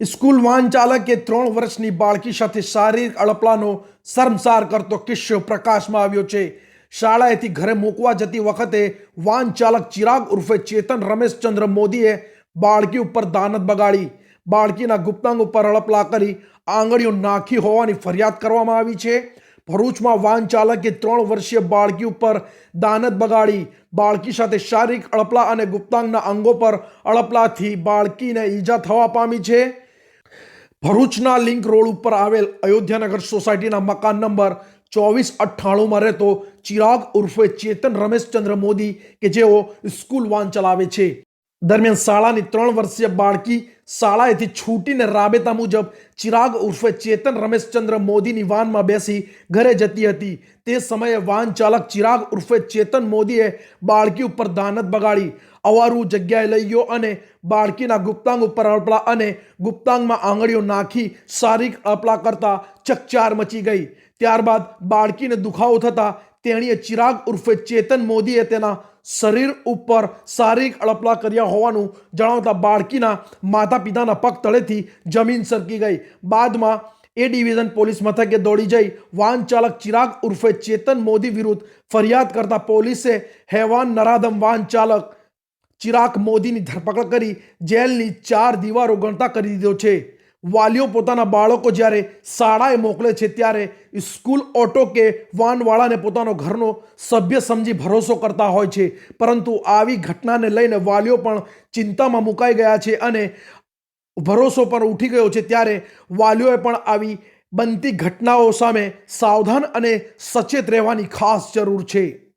School વાહન ચાલકે ત્રણ વર્ષની બાળકી સાથે શારીરિક અડપલાનો શર્મસાર કરતો કિસ્સો પ્રકાશમાં આવ્યો છે. શાળાએથી ઘરે મૂકવા જતી વખતે વાહન ચાલક ચિરાગ ઉર્ફે ચેતન રમેશચંદ્ર મોદીએ બાળકી ઉપર દાનત બગાડી. બાળકીના ગુપ્તાંગ ઉપર અડપલા કરી આંગળીઓ નાખી હોવાની ફરિયાદ કરવામાં આવી છે. ભરૂચમાં વાહન ચાલકે ત્રણ વર્ષીય બાળકી ઉપર દાનત બગાડી. બાળકી સાથે શારીરિક અડપલા અને ગુપ્તાંગના અંગો પર અડપલાથી બાળકીને ઈજા થવા પામી છે. ભરૂચના લિંક રોડ ઉપર આવેલ અયોધ્યાનગર સોસાયટીના મકાન નંબર ચોવીસ અઠ્ઠાણુંમાં રહેતો ચિરાગ ઉર્ફે ચેતન રમેશચંદ્ર મોદી કે જેઓ સ્કૂલ વાન ચલાવે છે. દરમિયાન શાળાની ત્રણ વર્ષીય બાળકી શાળાએથી છૂટીને રાબેતા મુજબ ચિરાગ ઉર્ફે ચેતન રમેશચંદ્ર મોદીની વાનમાં બેસી ઘરે જતી હતી. તે સમયે વાહન ચાલક ચિરાગ ઉર્ફે ચેતન મોદીએ બાળકી ઉપર દાનત બગાડી અવારું જગ્યાએ લઈ ગયો અને બાળકીના ગુપ્તાંગ ઉપર અળપલા અને ગુપ્તાંગમાં આંગળીઓ નાખી શારીરિક અળપલા કરતા ચકચાર મચી ગઈ. ત્યારબાદ બાળકીને દુખાવો થતા તેણીએ ચિરાગ ઉર્ફે ચેતન મોદીએ તેના શરીર ઉપર શારીરિક અડપલા કર્યા હોવાનું જણાવતા બાળકીના માતા પિતાના પગ તળેથી જમીન સરકી ગઈ. બાદમાં એ ડિવિઝન પોલીસ મથકે દોડી જઈ વાહન ચાલક ચિરાગ ઉર્ફે ચેતન મોદી વિરુદ્ધ ફરિયાદ કરતા પોલીસે હેવાન નરાધમ વાહન ચાલક ચિરાગ મોદીની ધરપકડ કરી જેલની ચાર દીવારો ગણતા કરી દીધો છે. વાલીઓ પોતાના બાળકો જ્યારે શાળાએ મોકલે છે ત્યારે સ્કૂલ ઓટો કે વાનવાળાને પોતાનો ઘરનો સભ્ય સમજી ભરોસો કરતા હોય છે. પરંતુ આવી ઘટનાને લઈને વાલીઓ પણ ચિંતામાં મુકાઈ ગયા છે અને ભરોસો પર ઉઠી ગયો છે. ત્યારે વાલીઓએ પણ આવી બનતી ઘટનાઓ સામે સાવધાન અને સચેત રહેવાની ખાસ જરૂર છે.